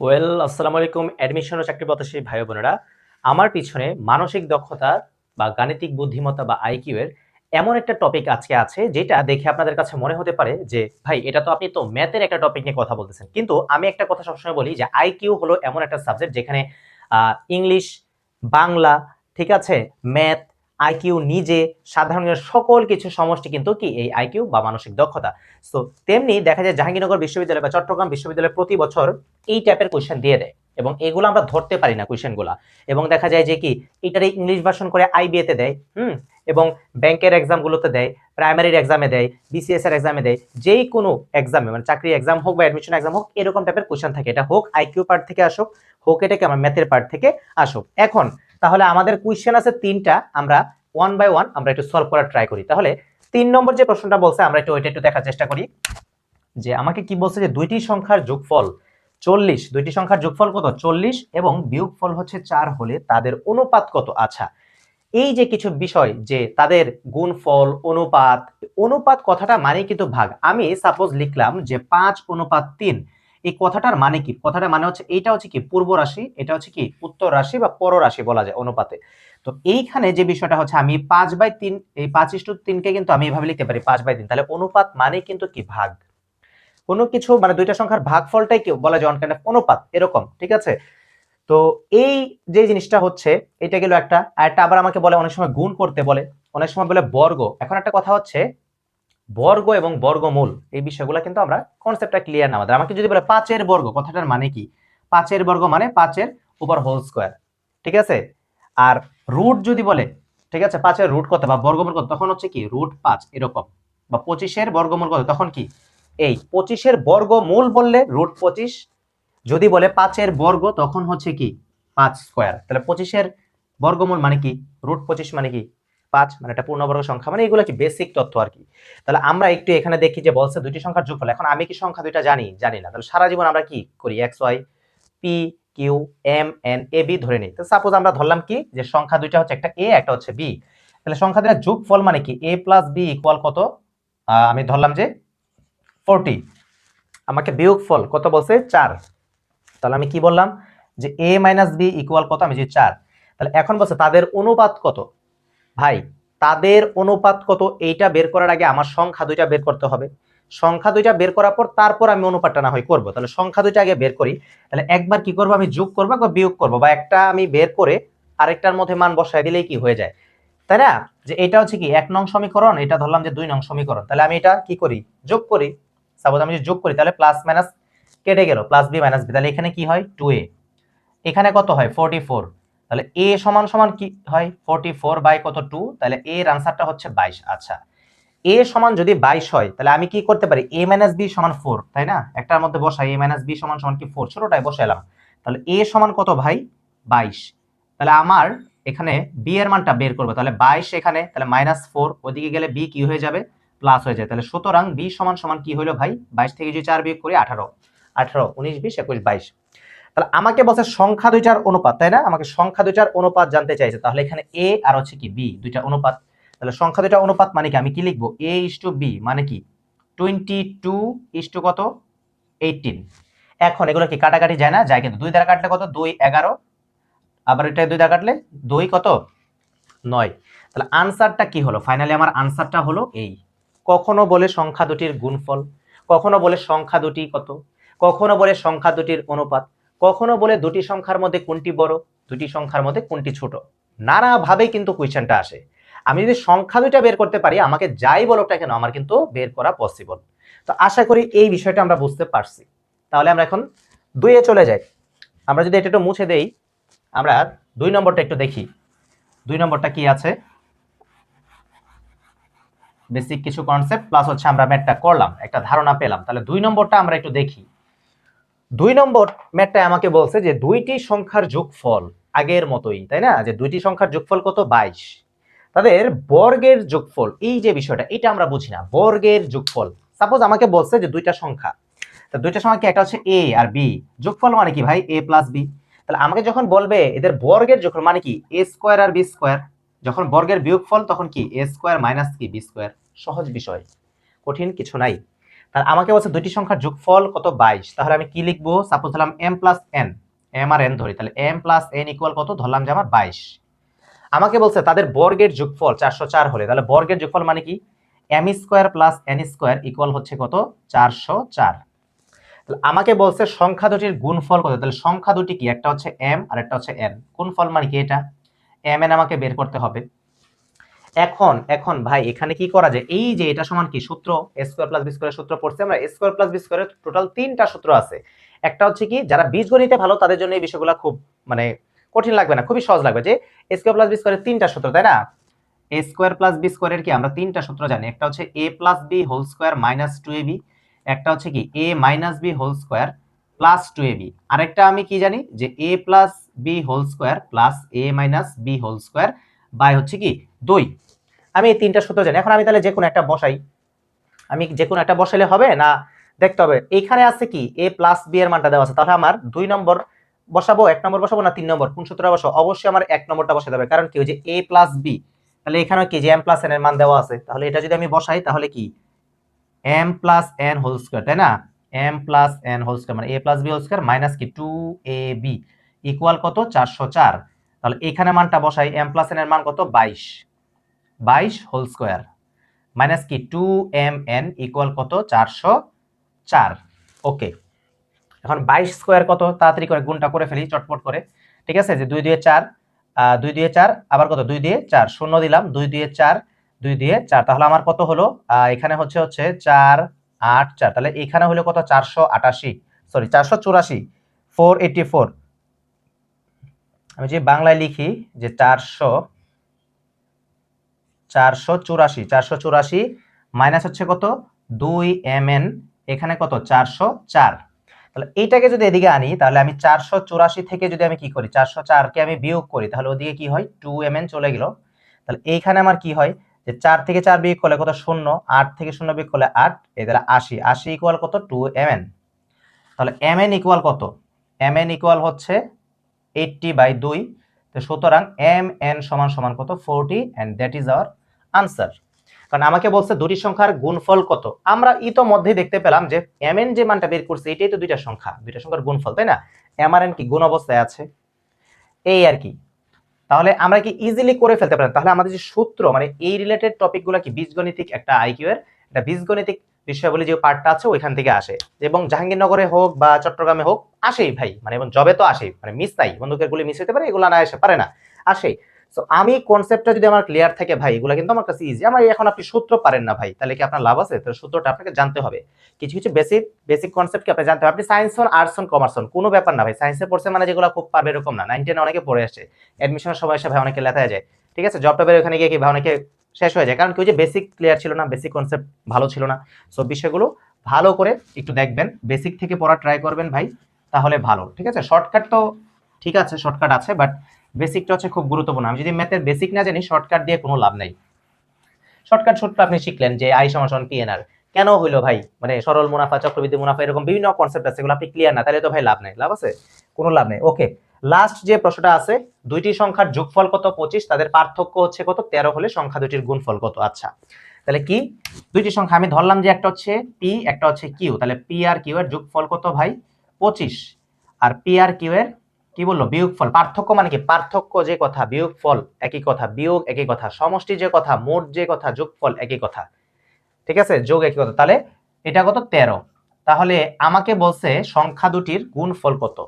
Well আসসালামু আলাইকুম। Admission ও চাকরি প্রত্যাশী ভাই বোনেরা, আমার পিছনে মানসিক দক্ষতা বা গাণিতিক বুদ্ধিমত্তা বা আইকিউ এর এমন একটা টপিক আজকে আছে, যেটা দেখে আপনাদের কাছে মনে হতে পারে যে, ভাই, এটা তো আপনি তো ম্যাথের একটা টপিক নিয়ে কথা বলতেছেন। কিন্তু আমি একটা কথা সবসময় বলি যে আইকিউ হলো এমন একটা সাবজেক্ট যেখানে ইংলিশ বাংলা, ঠিক আছে? ম্যাথ আইকিউ নিজে সাধারণ সকল কিছু সমষ্টি কিন্তু কি? এই আইকিউ বা মানসিক দক্ষতা। তো তেমনি দেখা যায় জাহাঙ্গীরনগর বিশ্ববিদ্যালয় বা চট্টগ্রাম বিশ্ববিদ্যালয় প্রতি বছর এই টাইপের কোয়েশ্চেন দিয়ে দেয় এবং এগুলো আমরা ধরতে পারি না কোয়েশ্চেনগুলো এবং দেখা যায় যে কি এটারে ইংলিশ ভার্সন করে আইবিএতে দেয়, হুম? এবং ব্যাংকের এক্সামগুলোতে দেয় প্রাইমারির এক্সামে দেয় বিসিএস এর এক্সামে দেয়, যেই কোনো এক্সামে মানে চাকরি এক্সাম হোক বা অ্যাডমিশন এক্সাম হোক, এরকম টাইপের কোয়েশ্চেন থাকে। এটা হোক আইকিউ পার্ট থেকে আসুক, হোক এটাকে আমার ম্যাথের পার্ট থেকে আসুক। এখন তাহলে আমাদের কোয়েশ্চেন আছে তিনটা, আমরা ওয়ান বাই ওয়ান আমরা একটু সলভ করার ট্রাই করি। তাহলে তিন নম্বর যে প্রশ্নটা বলছে, আমরা একটু ওইটা একটু দেখার চেষ্টা করি। যে আমাকে কি বলছে যে দুইটি সংখ্যার যোগফল চল্লিশ, দুইটি সংখ্যার যোগফল কত? চল্লিশ এবং বিয়োগফল হচ্ছে চার হলে তাদের অনুপাত কত? আচ্ছা এই যে কিছু বিষয় যে তাদের গুণফল, অনুপাত অনুপাত কথাটা মানে কিন্তু ভাগ। আমি সাপোজ লিখলাম যে পাঁচ অনুপাত তিন এই কথাটার মানে কি? কথাটা মানে হচ্ছে এইটা হচ্ছে কি? পূর্ব রাশি, এটা হচ্ছে কি? উত্তর রাশি বা পর রাশি বলা যায় অনুপাতে। তো এইখানে যে বিষয়টা হচ্ছে আমি পাঁচ বাই তিন, এই পাঁচ ইস্টু তিনকে কিন্তু আমি এইভাবে লিখতে পারি পাঁচ বাই তিন। তাহলে অনুপাত মানে কিন্তু কি? ভাগ। কোনো কিছু মানে দুইটা সংখ্যার ভাগফলটাই কি বলা যায় অনকাইন্ড অনুপাত। এরকম, ঠিক আছে? তো এই যে জিনিসটা হচ্ছে, এটা গেল একটা, আর একটা আবার আমাকে বলে অনেক সময় গুণ করতে বলে, অনেক সময় বলে বর্গ। এখন একটা কথা হচ্ছে বর্গ এবং বর্গমূল, এই বিষয়গুলো কিন্তু আমরা কনসেপ্টটা ক্লিয়ার না আমাদের। আমাকে যদি বলে পাঁচের বর্গ, কথাটার মানে কি? পাঁচের বর্গ মানে পাঁচের উপর হোল স্কোয়ার ঠিক আছে? আর রুট যদি বলে, ঠিক আছে, পাঁচের রুট কত বা বর্গমূল কত, তখন হচ্ছে কি? রুট পাঁচ, এরকম। বা পঁচিশের বর্গমূল কত, তখন কি? এই পঁচিশের বর্গমূল বললে রুট পঁচিশ, যদি বলে পাঁচের বর্গ, তখন হচ্ছে কি? পাঁচ স্কোয়ার তাহলে পঁচিশের বর্গমূল মানে কি? রুট পঁচিশ মানে কি? পাঁচ মানে একটা পূর্ণবর্গ সংখ্যা মানে এগুলো কি বেসিক তথ্য আর কি। তাহলে আমরা একটু এখানে দেখি যে বলছে দুইটি সংখ্যার যোগফল। এখন আমি কি সংখ্যা দুইটা জানি? জানি না। তাহলে সারা জীবন আমরা কি করি? X Y P Q M N A B ধরে নিই। তো সাপোজ আমরা ধরলাম কি? যে সংখ্যা দুইটা হচ্ছে একটা এ একটা হচ্ছে বি তাহলে সংখ্যা দুইটা যোগফল মানে কি? এ প্লাস বি ইকুয়াল কত? আমি ধরলাম যে ফোরটি আমাকে বিয়োগফল কত বলছে? চার। তাহলে আমি কি বললাম? যে এ মাইনাস বি ইকুয়াল কত? আমি যে চার। তাহলে এখন বলছে তাদের অনুপাত কত? ভাই, তাদের অনুপাত কত? এইটা বের করার আগে আমার সংখ্যা দুইটা বের করতে হবে। সংখ্যা দুইটা বের করার পর তারপর আমি অনুপাতটা না হয় করব। তাহলে সংখ্যা দুইটা আগে বের করি। তাহলে একবার কি করব? আমি যোগ করব বা বিয়োগ করব বা একটা আমি বের করে আরেকটার মধ্যে মান বসায় দিলেই কি হয়ে যায়? তাই না? যে এটা হচ্ছে কি? এক নং সমীকরণ, এটা ধরলাম যে দুই নং সমীকরণ। তাহলে আমি এটা কি করি? যোগ করি। সাপোজ আমি যদি যোগ করি, তাহলে প্লাস মাইনাস কেটে গেল প্লাস বি মাইনাস বি তাহলে এখানে কি হয়? টু এ এখানে কত হয়? ফোরটি ফোর তাহলে এ সমান সমান কি হয়? ফোরটি ফোর বাই কত টু তাহলে এর আনসারটা হচ্ছে বাইশ। আচ্ছা। এ সমান যদি বাইশ হয়, তাহলে আমি কি করতে পারি? এ মাইনাস বি সমান ফোর তাই না? একটার মধ্যে বসাই এ মাইনাস বি সমান সমান কি? ফোর ছোটটাই বসাইলাম তাহলে এ সমান কত ভাই? বাইশ। তাহলে আমার এখানে বি এর মানটা বের করব। তাহলে বাইশ এখানে, তাহলে মাইনাস ফোর ওদিকে গেলে বি কি হয়ে যাবে? প্লাস হয়ে যায়। তাহলে সুতরাং বি সমান সমান কি হলো ভাই? বাইশ থেকে যদি চার বিয়োগ করি, আঠারো। আঠারো, উনিশ, বিশ, একুশ, বাইশ। তাহলে আমাকে বলছে সংখ্যা দুইটার অনুপাত, তাই না? আমাকে সংখ্যা দুইটার অনুপাত জানতে চাইছে। তাহলে এখানে এ আর হচ্ছে কি বি দুইটা অনুপাত। তাহলে সংখ্যা দুইটা অনুপাত মানে কি? আমি কি লিখব? এ ইস টু বি মানে কি? টোয়েন্টি টু ইস টু কত? এইটিন এখন এগুলো কি কাটাকাটি যায় না? যায় কিন্তু। দুই দ্বারা কাটলে কত? দুই, এগারো। আবার এটা দুই দ্বারা কাটলে দুই কত? নয়। তাহলে আনসারটা কি হলো? ফাইনালি আমার আনসারটা হলো এই। কখনো বলে সংখ্যা দুটির গুণফল, কখনো বলে সংখ্যা দুটি কত, কখনো বলে সংখ্যা দুটির অনুপাত কখনো বলে দুটি সংখ্যার মধ্যে কোনটি বড়, দুটি সংখ্যার মধ্যে কোনটি ছোট। নানাভাবেই কিন্তু কোয়েশ্চেনটা আসে। আমি যদি সংখ্যা দুইটা বের করতে পারি, আমাকে যাই বলোটা কেন, আমার কিন্তু বের করা পসিবল তো আশা করি এই বিষয়টা আমরা বুঝতে পারছি। তাহলে আমরা এখন দুইয়ে চলে যাই। আমরা যদি এটা একটু মুছে দেই, আমরা দুই নম্বরটা একটু দেখি। দুই নম্বরটা কি আছে? বেসিক কিছু কনসেপ্ট প্লাস হচ্ছে আমরা ম্যাটটা করলাম, একটা ধারণা পেলাম। তাহলে দুই নম্বরটা আমরা একটু দেখি। দুই নম্বর ম্যাটটা আমাকে বলছে যে দুইটি সংখ্যার যোগফল আগের মতোই, তাই না? যে দুইটি সংখ্যার যোগফল কত? বাইশ। তাদের বর্গের যোগফল, এই যে বিষয়টা, এটা আমরা বুঝি না। বর্গের যোগফল। সাপোজ আমাকে বলছে যে দুইটা সংখ্যা, তা দুইটা সংখ্যা কি? একটা হচ্ছে এ আর বি যোগফল মানে কি ভাই? এ প্লাস বি তাহলে আমাকে যখন বলবে এদের বর্গের যোগফল মানে কি? এ স্কোয়ার আর বি স্কোয়ার যখন বর্গের বিয়োগফল, তখন কি? এ স্কোয়ার মাইনাস কি? বি স্কোয়ার সহজ বিষয়। কঠিন কিছু নাই। তাহলে আমাকে বলছে দুইটি সংখ্যার যোগফল কত? বাইশ। তাহলে আমি কি লিখব? সাপোজ ধরলাম এম প্লাস এন এম আর এন ধরি। তাহলে এম প্লাস এন ইকুয়াল কত? ধরলাম যে আমার বাইশ। আমাকে বলছে তাদের বর্গের যোগফল চারশো চার হলে। তাহলে বর্গের যোগফল মানে কি? M square plus N square equal হচ্ছে কত? চারশো চার। তাহলে আমাকে বলছে সংখ্যা দুটির গুণফল কত? তাহলে সংখ্যা দুটি কি? একটা হচ্ছে এম আর একটা হচ্ছে এন গুণফল মানে কি এটা? এম এন আমাকে বের করতে হবে। এখন এখন, ভাই, এখানে কি করা যায়? এই যে এটা সমান কি? সূত্র স্কোয়ার প্লাস বি স্কোয়ারের সূত্র পড়ছে আমরা স্কোয়ার প্লাস বি স্কোয়ারের টোটাল তিনটা সূত্র আছে। একটা হচ্ছে কি, যারা বীজগণিতে ভালো, তাদের জন্য এই বিষয়গুলো খুব মানে কঠিন লাগবে না, খুবই সহজ লাগবে যে স্কোয়ার প্লাস বি স্কোয়ারের তিনটা সূত্র, তাই না? এ স্কোয়ার প্লাস বি স্কোয়ারের কি, আমরা তিনটা সূত্র জানি। একটা হচ্ছে A plus B whole square minus two A B একটা হচ্ছে কি A minus B whole square plus two A B আরেকটা আমি কি জানি, যে A plus B whole square plus A minus B whole square by হচ্ছে কি, দুই। আমি এই তিনটা সূত্র জানি। এখন আমি তাহলে যে কোনো একটা বসাই। আমি যে কোনো একটা বসাইলে হবে না? দেখতে হবে। এখানে আছে কি? এ প্লাস বি এর মানটা দেওয়া আছে। তাহলে আমার দুই নম্বর বসাবো, এক নম্বর বসাবো না তিন নম্বর? কোন সূত্রটা বসাবো? অবশ্যই আমার এক নম্বরটা বসাতে হবে। কারণ কি? যে এ প্লাস বি তাহলে এখানে কি? যে এম প্লাস এন এর মান দেওয়া আছে। তাহলে এটা যদি আমি বসাই, তাহলে কি? M plus N whole square তাই না? M plus N whole square মানে A plus B whole square minus কি? টু এ বি ইকুয়াল কত? চারশো চার। তাহলে এখানে মানটা বসাই। এম প্লাস এন এর মান কত? বাইশ। বাইশ হোল স্কোয়ার মাইনাস কি টু এম এন ইকুয়াল কত? চারশো চার। ওকে এখন বাইশ স্কোয়ার কত? তাড়াতাড়ি করে গুণটা করে ফেলি, চটপট করে। ঠিক আছে? যে দুই দুয়ে চার দুই দুয়ে চার, আবার কত? দুই দিয়ে চার, শূন্য দিলাম, দুই দিয়ে চার, দুই দিয়ে চার। তাহলে আমার কত হলো? এখানে হচ্ছে হচ্ছে চার, আট, চার। তাহলে এখানে হলো কত? চারশো আটাশি। সরি চারশো চুরাশি। ফোর এইটি ফোর আমি যে বাংলায় লিখি যে চারশো চারশো চুরাশি চারশো চুরাশি মাইনাস হচ্ছে কত? দুই এম এখানে কত? চারশো চার। তাহলে এইটাকে যদি এদিকে আনি, তাহলে আমি চারশো চুরাশি থেকে যদি আমি কি করি? চারশো চারকে আমি বিয়োগ করি, তাহলে ওদিকে কি হয়? টু এম চলে গেল। তাহলে এইখানে আমার কি হয়? যে চার থেকে চার বিয়োগ করলে কত? শূন্য। আট থেকে শূন্য বিয়োগ করলে আট, এই তাহলে আশি। আশি ইকুয়াল কত? টু এম তাহলে এম ইকুয়াল কত? এম এন ইকুয়াল হচ্ছে এইটটি বাই দুই। তো সুতরাং এম এন সমান সমান কত? Forty and that is our answer কারণ আমাকে বলছে দুটি সংখ্যার গুণফল কত? আমরা ইতোমধ্যে দেখতে পেলাম যে এম এন যে মানটা বের করছে, এটাই তো দুইটা সংখ্যা। দুইটা সংখ্যার গুণফল, তাই না? এম আর এন কি গুণ অবস্থায় আছে? এই আর কি। তাহলে আমরা কি ইজিলি করে ফেলতে পারেন তাহলে আমাদের যে সূত্র মানে এই রিলেটেড টপিকগুলো কি বীজগণিতিক একটা আইকিউ এর? একটা বীজগণিতিক বিষয়াবলী যে পার্টটা আছে ওইখান থেকে আসে। এবং জাহাঙ্গীরনগরে হোক বা চট্টগ্রামে হোক, আসেই ভাই। মানে এবং জবে তো আসেই। মানে মিস নাই। বন্ধুকের গুলি মিস হতে পারে, এগুলো না এসে পারে না। আসেই। তো আমি কনসেপ্টটা যদি আমার ক্লিয়ার থাকে ভাই, এগুলো কিন্তু আমার কাছে ইজি আমার এখন আপনি সূত্র পারেন না ভাই, তাহলে কি আপনার লাভ আছে? তাহলে সূত্রটা আপনাকে জানতে হবে। কিছু কিছু বেসিক বেসিক কনসেপ্ট কি আপনি জানতে হবে? আপনি সায়েন্স হন আর্টস হন কমার্স হন, কোনো ব্যাপার না ভাই। সায়েন্সে পড়ছে মানে যেগুলো খুব পারবে এরকম না। নাইন টেনে অনেকে পড়ে আসে। অ্যাডমিশনের সময় এসে ভাই অনেকে লেখায় যায়। ঠিক আছে? জবটা বের ওখানে গিয়ে কি ভাই অনেকে শেষ হয়ে যায়। কারণ কেউ যে বেসিক ক্লিয়ার ছিল না বেসিক কনসেপ্ট ভালো ছিল না। সো বিষয়গুলো ভালো করে একটু দেখবেন। বেসিক থেকে পড়া ট্রাই করবেন ভাই, তাহলে ভালো। ঠিক আছে? শর্টকাট তো ঠিক আছে শর্টকাট আছে বাট বেসিকটা হচ্ছে খুব গুরুত্বপূর্ণ। আমি যদি ম্যাথের বেসিক না জানি শর্টকাট দিয়ে কোনো লাভ নেই। শর্টকাট সূত্র আপনি শিখলেন যে আই সমান পিএনআর কেন হইল ভাই? মানে সরল মুনাফা, চক্রবৃদ্ধি মুনাফা, এরকম বিভিন্ন কনসেপ্ট আছে, এগুলো আপনি ক্লিয়ার না। তাহলে তো ভাই লাভ নেই। লাভ আছে? কোনো লাভ নেই। ওকে লাস্ট যে প্রশ্নটা আছে, দুইটি সংখ্যার যোগফল কত? পঁচিশ। তাদের পার্থক্য হচ্ছে কত? তেরো হলে সংখ্যা দুটির গুণফল কত? আচ্ছা। তাহলে কি? দুইটি সংখ্যা, আমি ধরলাম যে একটা হচ্ছে পি একটা হচ্ছে কিউ তাহলে পি আর কিউ এর যোগফল কত ভাই? পঁচিশ। আর পি আর কিউ এর কি বলল? বিয়োগফল। পার্থক্য মানে কি? পার্থক্য যে কথা, বিয়োগফল একই কথা, বিয়োগ একই কথা, সমষ্টি যে কথা, মোট যে কথা, যোগফল একই কথা। ঠিক আছে? যোগ একই কথা। তাহলে এটা কত? তেরো। তাহলে আমাকে বলছে সংখ্যা দুটির গুণফল কত?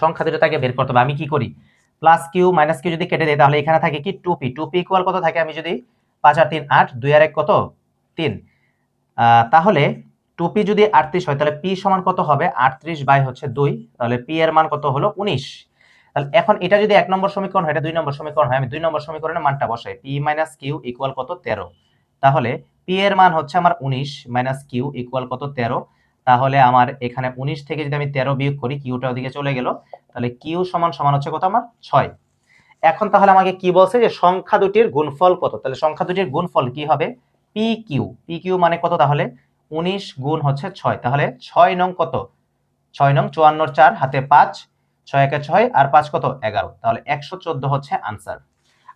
সংখ্যা দুটো তাকে বের করতে হবে। আমি কি করি? প্লাস কিউ মাইনাস কিউ যদি কেটে দেয় তাহলে এখানে থাকে কি? Two P two P equal কত থাকে? আমি যদি পাঁচ আর তিন, আট, দুই আর এক কত? তিন। তাহলে টু পি যদি আটত্রিশ হয়, তাহলে পি সমান কত হবে? আটত্রিশ বাই হচ্ছে দুই। তাহলে পি এর মান কত হলো? উনিশ। তাহলে এখন এটা যদি এক নম্বর সমীকরণ হয়, এটা দুই নম্বর সমীকরণ হয়, আমি দুই নম্বর সমীকরণের মানটা বসাই। পি মাইনাস কিউ ইকুয়াল কত? তেরো। তাহলে পি এর মান হচ্ছে আমার উনিশ মাইনাস কিউ ইকুয়াল কত? তেরো। তাহলে আমার এখানে উনিশ থেকে যদি আমি তেরো বিয়োগ করি কিউটা ওদিকে চলে গেল, তাহলে কিউ সমান সমান হচ্ছে কত আমার? ছয়। এখন তাহলে আমাকে কি বলছে যে সংখ্যা দুটির গুণফল কত? তাহলে সংখ্যা দুটির গুণফল কি হবে? পি কিউ পি কিউ মানে কত তাহলে? উনিশ গুণ হচ্ছে ছয়। তাহলে ছয় নং কত? ছয় নং চুয়ান্ন চার, হাতে পাঁচ, ছয় একে ছয়, আর পাঁচ কত? এগারো। তাহলে একশো চোদ্দ হচ্ছে আনসার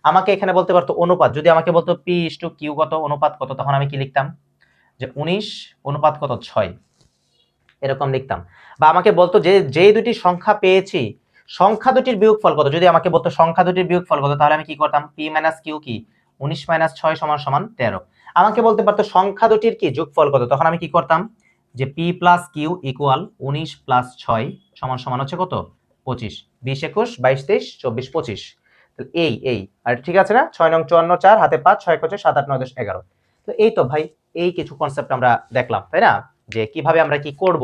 আমাকে এখানে বলতে পারতো অনুপাত। যদি আমাকে বলতো পি ইস টু কিউ কত, অনুপাত কত, তখন আমি কি লিখতাম? যে উনিশ, অনুপাত কত? ছয়। এরকম লিখতাম। বা আমাকে বলতো যে যে দুটি সংখ্যা পেয়েছি, সংখ্যা দুটির বিয়োগ ফল কত? যদি আমাকে বলতো সংখ্যা দুটির বিয়োগ ফল কত, তাহলে আমি কি করতাম? পি মাইনাস কিউ কি? উনিশ মাইনাস ছয় সমান সমান তেরো। আমাকে বলতে পারতো সংখ্যা দুটির কি যোগফল কত? তখন আমি কি করতাম? যে পি প্লাস কিউ ইকুয়াল উনিশ প্লাস ছয় সমান সমান হচ্ছে কত? পঁচিশ। বিশ একুশ, বাইশ তেইশ, চব্বিশ পঁচিশ। এই এই। আর ঠিক আছে না? ছয় নং চুয়ান্ন, চার, হাতে পাঁচ, ছয় কচে সাত, আট, নয়, দশ, এগারো। তো এই তো ভাই, এই কিছু কনসেপ্ট আমরা দেখলাম, তাই না? যে কীভাবে আমরা কি করব,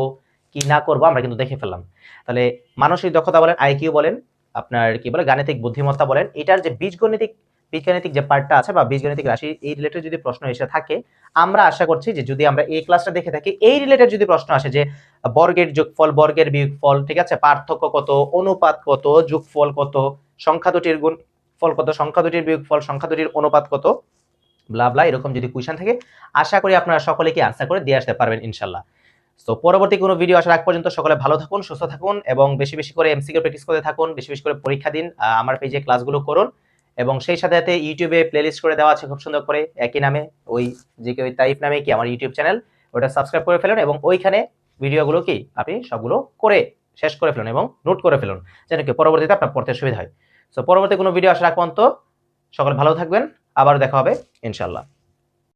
কি না করব, আমরা কিন্তু দেখে ফেললাম। তাহলে মানসিক দক্ষতা বলেন আইকিউ বলেন, আপনার কি বলে, গাণিতিক বুদ্ধিমত্তা বলেন, এটার যে বীজগণিতিক, বীজগাণিতিক যে পার্টটা আছে বা বীজগাণিতিক রাশি, এই রিলেটেড যদি প্রশ্ন এসে থাকে, আমরা আশা করছি যে যদি আমরা এই ক্লাসটা দেখে থাকি, এই রিলেটেড যদি প্রশ্ন আসে যে বর্গের যোগফল, বর্গের বিয়োগফল, ঠিক আছে, পার্থক্য কত, অনুপাত কত, যোগফল কত, সংখ্যা দুটির গুণ, ফল কত, সংখ্যা দুটির বিয়োগফল, সংখ্যা দুটির অনুপাত কত ব্লা ব্লা এরকম যদি কোয়েশন থাকে, আশা করি আপনারা সকলে কি আনসার করে দিয়ে আসতে পারবেন, ইনশাল্লাহ। তো পরবর্তী কোনো ভিডিও আসার আগ পর্যন্ত সকলে ভালো থাকুন, সুস্থ থাকুন এবং বেশি বেশি করে এমসিকিউ প্র্যাকটিস করতে থাকুন, বেশি বেশি করে পরীক্ষা দিন আমার পেজে ক্লাসগুলো করুন এবং সেই সাথে সাথে ইউটিউবে প্লেলিস্ট করে দেওয়া আছে খুব সুন্দর করে, একই নামে, ওই যে কেউ তাইফ নামে কি আমার ইউটিউব চ্যানেল ওটা সাবস্ক্রাইব করে ফেলুন এবং ওইখানে ভিডিওগুলো কি আপনি সবগুলো করে শেষ করে ফেলুন এবং নোট করে ফেলুন, যেন কি পরবর্তীতে আপনার পড়তে সুবিধা হয়। সো পরবর্তী কোনো ভিডিও আসার আগ পর্যন্ত সকলে ভালো থাকবেন। আবার দেখা হবে ইনশাল্লাহ